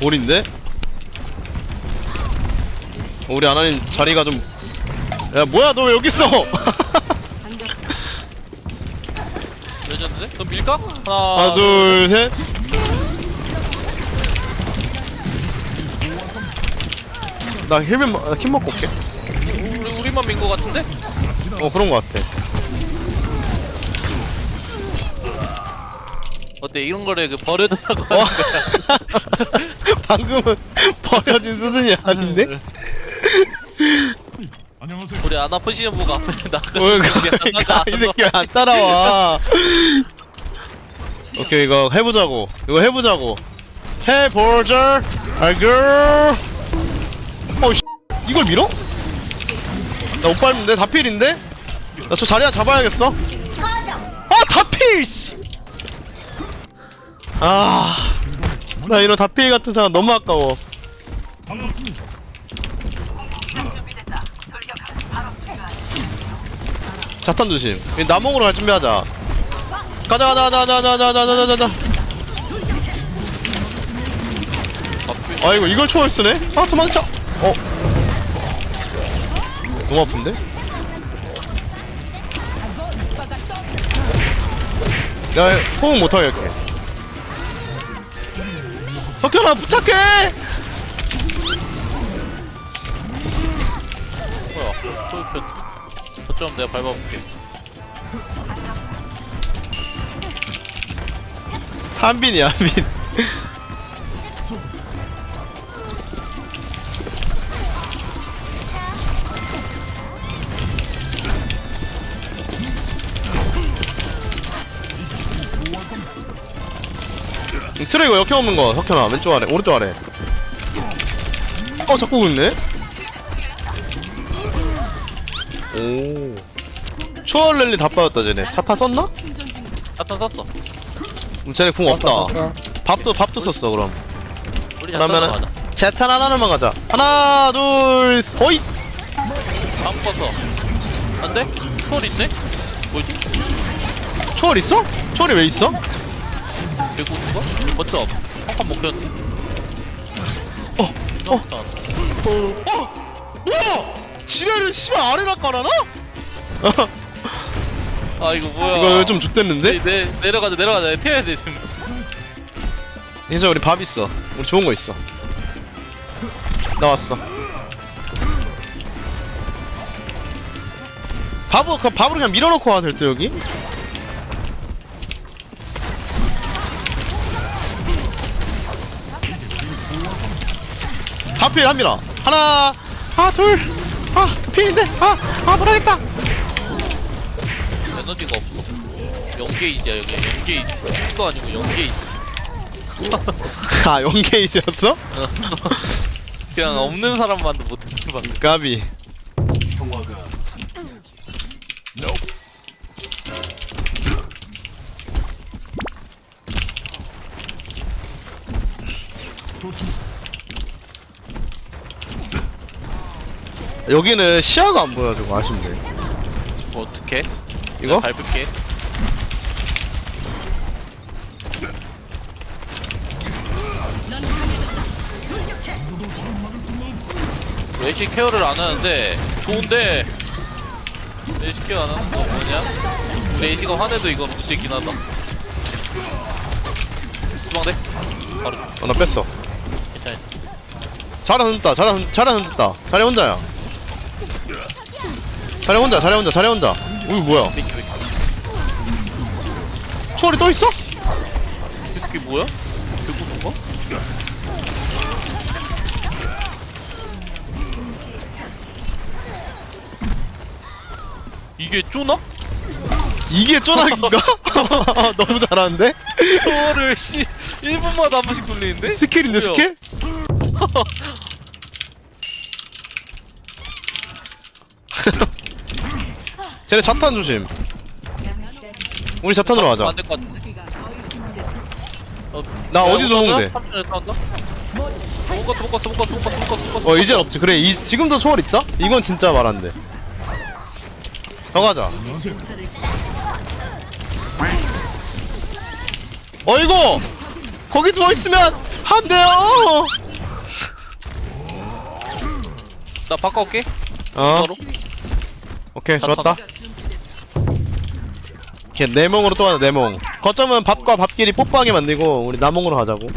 볼인데? 우리 아나님 자리가 좀. 야, 뭐야, 너 왜 여기 있어? 그럼 밀까? 하나, 하나, 둘, 셋. 나 힐맨, 먹- 힘 먹고 올게. 우리, 우리만 민 거 같은데? 어, 그런 거 같아. 어때 이런 거를 그 버려두라고 어? 방금은 버려진 수준이 아닌데? 안녕하세요. 우리 아나 포지션 보고 앞에 나가 뭘, 그러니까 이 새끼 안 따라와. 오케이, 이거 해보자고. 이거 해보자고. 해보자, 알고. 어, 씨. 이걸 밀어? 나 못 밟는데? 다 필인데? 나 저 자리 하나 잡아야겠어. 아, 다 필! 씨! 아, 나 이런 다필 같은 사람 너무 아까워. 자탄 조심. 나몽으로 갈 준비하자. 가자, 가자, 가자, 가자, 가자, 가자, 가자, 가자. 아이고, 이걸 초월 쓰네? 아, 도망쳐! 어. 너무 아픈데? 야, 호응 못하게 할게. 석현아 부착해. 뭐야 저쪽 저점 내가 밟아볼게 한빈이야 한빈. 트레 이거 역행 없는 거. 석현아 왼쪽 아래 오른쪽 아래. 어 자꾸 긁네? 오. 초월 랠리 다 빠졌다 쟤네. 차 타 썼나? 자탄 썼어. 음, 쟤네 궁 없다. 밥도 밥도 썼어 그럼. 우리 그러면은 맞아. 제탄 하나로만 가자. 하나 둘 서잇! 다음 버서 안돼? 초월 있네? 뭐지? 초월 있어? 초월이 왜 있어? 개구 그거? 버텨 한판 먹혔네 어, 어. 어 어! 뭐야! 지뢰를 씨발 아래나 깔아놔? 아 이거 뭐야 이거 좀 죽됐는데? 내, 내, 내려가자 내려가자 튀어야 돼 지금 이제 우리 밥 있어 우리 좋은 거 있어 나왔어 그 밥으로 그냥 밀어넣고 와도 될듯 여기? 필 합니다. 하나 아둘아 필인데? 아아 뭐라겠다. 에너지가 없어. 0게이지야 여기. 0게이지. 거 아니고 0게이지. 아 연계이지였어? 그냥 없는 사람만도 못해 봐 까비 여기는 시야가 안 보여가지고 아쉽네. 뭐 어떡해? 이거? 밟을게. 외식 케어를 안 하는데? 좋은데? 외식 케어 안 하는 거 뭐냐? 레이시가 화내도 이건 문제긴 하다. 주방대. 바로. 어, 나 뺐어. 괜찮아. 잘하 흔들다 잘하 흔 잘하 흔들다. 자리 혼자야 자리 혼자 자리 혼자 자리 혼자 우이 뭐야 초월이 또 있어? 이 새끼 뭐야? 개구동가? 이게 쪼나? 이게 쪼nak인가? 너무 잘하는데? 저를 씨 1분마다 한 번씩 돌리는데? 스킬인데 뭐야? 스킬? 쟤네 자탄 조심. 우리 자탄으로 가자. 안될 것 같은데. 어, 나 야, 어디서? 삼촌에 도망가 어 이젠 없지. 그래 이, 지금도 초월 있다? 이건 진짜 말 안 돼 더 가자. 어이구! 거기 누워 있으면 안 돼요! 나 바꿔올게. 어? 바로 오케이 좋았다 이렇게 내몽으로 또 하나 내몽 거점은 밥과 밥끼리 뽀뽀하게 만들고 우리 남몽으로 가자고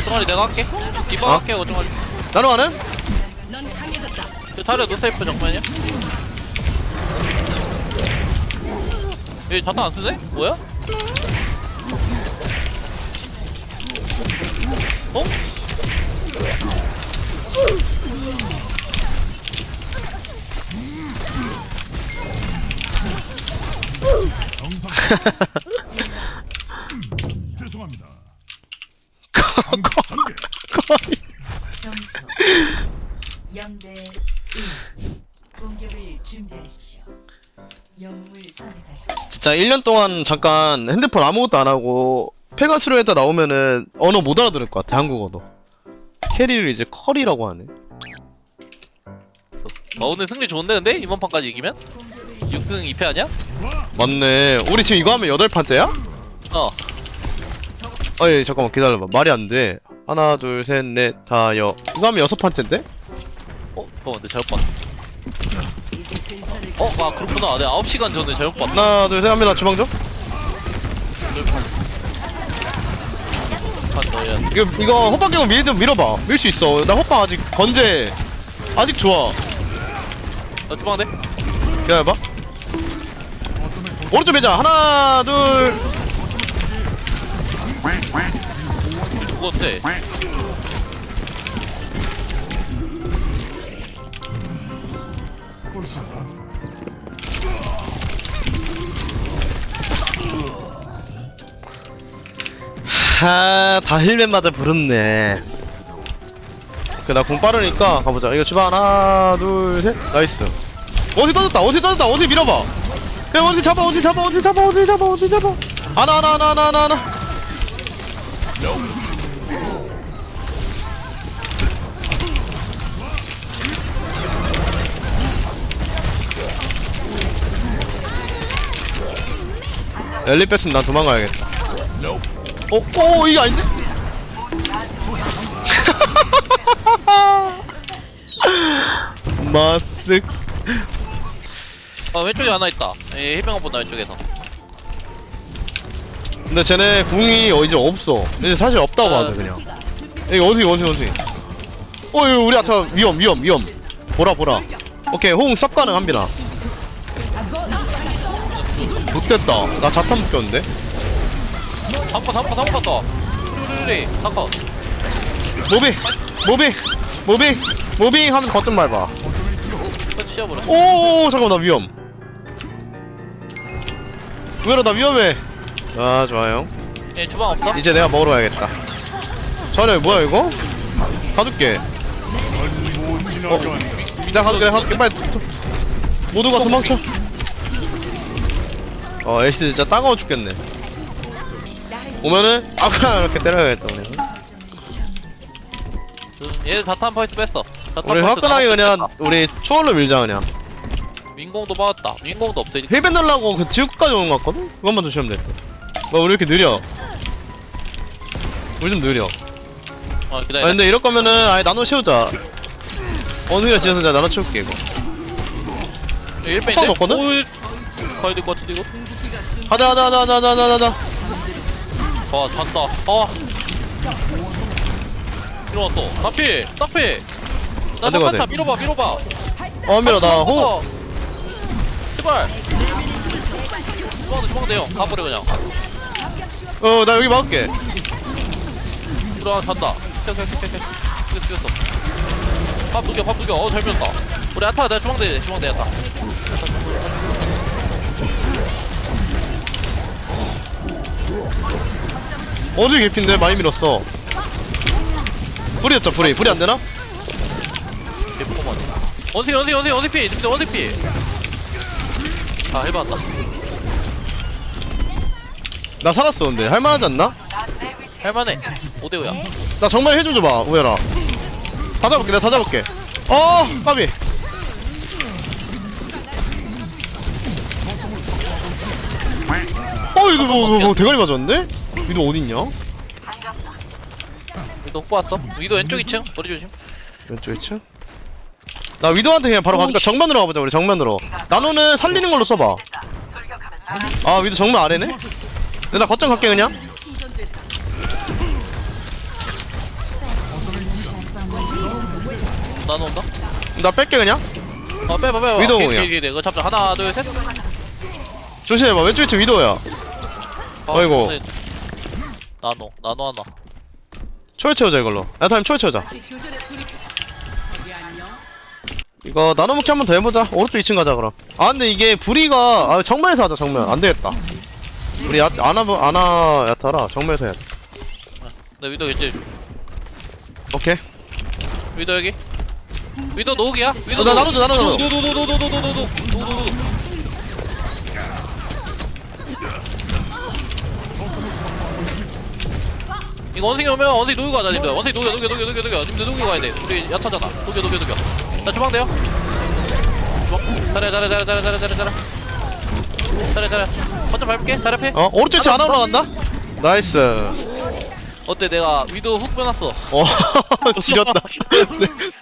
오종아리 내가 할게 디바 어? 할게 오종아리 나로 가는? 저 타려 노세이프 정면이야? 얘 자탄 안 쓰네? 뭐야? 어? 정상. 죄송합니다. 전개. 점수 0대 1 공격을 준비하십시오 영웅을 진짜 1년 동안 잠깐 핸드폰 아무것도 안 하고 페가수로에다 나오면은 언어 못 알아들을 것 같아 한국어도 캐리를 이제 커리라고 하네 어, 오늘 승리 좋은데 근데? 이번 판까지 이기면? 6등 2패 아니야? 맞네 우리 지금 이거 하면 여덟 판째야? 어 어이 잠깐만 기다려봐 말이 안 돼 하나 둘 셋 넷 다 여 이거 하면 여섯 판째인데? 어? 잠깐만 내 잘못 봤어 어? 아 그렇구나 내가 9시간 전에 잘못 봤다 하나 둘 셋 합니다 주방 좀판 넣어야 돼 이거 이거 호박경은 밀좀 밀어봐. 밀 수 있어. 나 호박 아직 건재. 아직 좋아. 나 주방대? 기다려봐. 오른쪽 매자. 하나 둘. 어 하, 다 힐맨 맞아 부르네. 오케이, 나공 빠르니까 가보자. 이거 주방 하나, 둘, 셋. 나이스. 어디 떠졌다, 어디 떠졌다, 어디 밀어봐. 야, 어디 잡아, 어디 잡아, 어디 잡아, 어디 잡아, 어디 잡아. 하나, 하나, 하나, 하나, 하나, 하나. 엘리 뺐으면 난 도망가야겠다. 어, 어, 이게 아닌데? 마쓱. 아 왼쪽에 하나 있다 예 해병한 본다 왼쪽에서 근데 쟤네 궁이 어, 이제 없어. 이제 사실 없다고 아. 하네 그냥. 여기 어디 어디 어디. 어, 여기 우리 아타 위험 위험 위험. 보라 보라. 오케이 호응 쌉 가능합니다. 못됐다. 나 자탄 묶였는데. 삼퍼 삼퍼 삼퍼 더 르르르 삼퍼 모빙 모빙 모빙 모빙 하면서 거점 밟아. 오 잠깐만 나 위험. 의외로 나 위험해. 아 좋아요. 얘 주방 없어? 이제 내가 먹으러 가야겠다. 전에 뭐야 이거? 가둘게. 못 지나간다. 내가 가둘게 내가 가둘게 빨리 도- 도- 모두가 도망쳐. 어 LCD 진짜 따가워 죽겠네. 오면은 아그라 이렇게 때려야겠다 우리. 음, 얘 자탄 포인트 뺐어 자탄 우리 포인트 화끈하게 다 그냥. 우리 초월로 밀자 그냥. 민공도 받았다 민공도 없어 이제 힐밴 넣으려고 그 지옥까지 오는 거 같거든? 그것만 조심하면 돼. 뭐 우리 이렇게 느려. 우리 좀 느려. 어아 기다려 근데 이럴 거면은 아예 나눠 채우자. 어느가 지어서 내가 나눠 채울게 이거. 1패인데? 팍 넣었거든? 가야 될것 같은데 이거? 하자 하자 하자 하자 하자 하자 하자. 아 잔다. 아 일어났어. 나피 나피. 나 안 돼, 안 돼. 밀어봐 밀어봐. 어 밀어 나 호. 호 제발. 주방대 형 가버려 그냥. 어 나 여기 막을게. 들어와 잔다. 죽였어 죽였어. 밥 두겨 밥 두겨 어잘 밀었다. 우리 아타 내가 주방대 주방대 아타 어디 개핀데 많이 밀었어. 불이었죠 불이 불이 안 되나? 개포만 원숭이 원숭이 원숭이 원숭이 피 진짜 원숭이 피아 해봤다 나 살았어 근데 할만하지 않나? 할만해 5대5야 나 정말 해좀 줘봐 우열아. 다 잡을게 내가 다 잡을게. 어 까비. 어 이거 뭐, 뭐, 뭐 대가리 맞았는데? 위도 어딨냐? 위도 훅 왔어. 위도 왼쪽 2층. 머리 조심. 왼쪽 2층? 나 위도한테 그냥 바로 가니까 정면으로 가보자 우리 정면으로. 나노는 살리는 걸로 써봐. 아 위도 정면 아래네? 근데 나 거점 갈게 그냥. 나노 온다? 나 뺄게 그냥. 어 빼봐 빼봐. 위도우 오케이, 그냥. 오케이. 이거 잡자. 하나 둘 셋. 조심해봐. 왼쪽 2층 위도야. 아이고. 네. 나노 나노 하나. 초월 채우자 이걸로. 야타임 초월 채우자. 이거 나노 먹기 한번 더 해보자. 오른쪽 2층 가자 그럼. 아 근데 이게 부리가 아 정면에서 하자 정면. 안되겠다. 우리 야, 아나 아나 야타라. 정면에서 해야 돼. 네 위도 이제 오케이. 위도 여기. 위도 노기야? 위도 어, 나 나눠줘, 나눠줘. 노노노노노노노노노노노노노 이거 원숭이 오면 원숭이 녹이고 가자 님들. 원숭이 녹여 녹여 녹여 녹여 녹여. 님들 녹이고 가야 돼. 우리 얕하잖아. 녹여 녹여 녹여. 나 주방 돼요? 주방. 잘해 잘해 잘해 잘해 잘해 잘해. 잘해 잘해. 잘해 먼저 밟을게. 잘해 패 어? 오른쪽 2층 아나 올라간다? 나이스. 어때? 내가 위도 훅 빼놨어. 어 지렸다. 네,